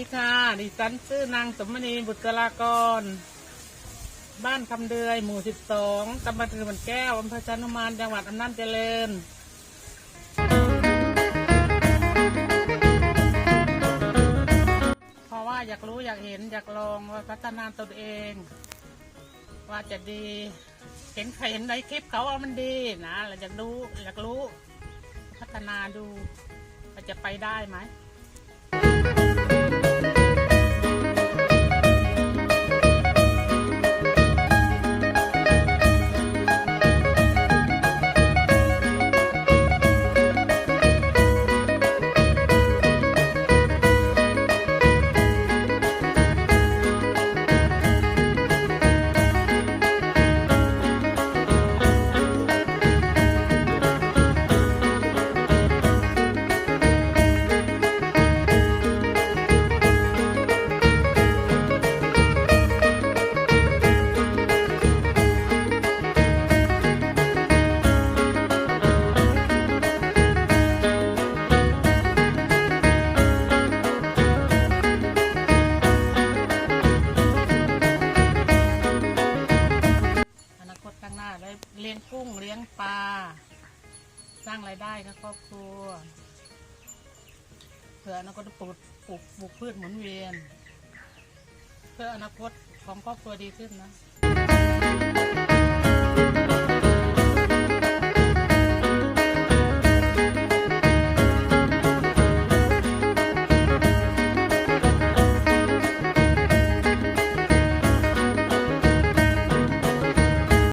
ดิฉันชื่อนางสมณีบุตรลากร บ้านคำเดือย หมู่สิบสองตำบลคือมันแก้ว อำเภอชานุมานจังหวัดอำนาจเจริญเพราะว่าอยากรู้อยากเห็นอยากลองว่าพัฒนาตนเอง ว่าจะดี เห็นใครเห็นในคลิปเขาว่ามันดีนะเราอยากดูอยากรู้ พัฒนาดูว่าจะไปได้ไหมอ งปลา สร้างรายได้กับครอบครัว เพื่ออนาคตปลูกปลูกปลูกพืชหมุนเวียน เพื่ออนาคตของครอบครัวดีขึ้นนะ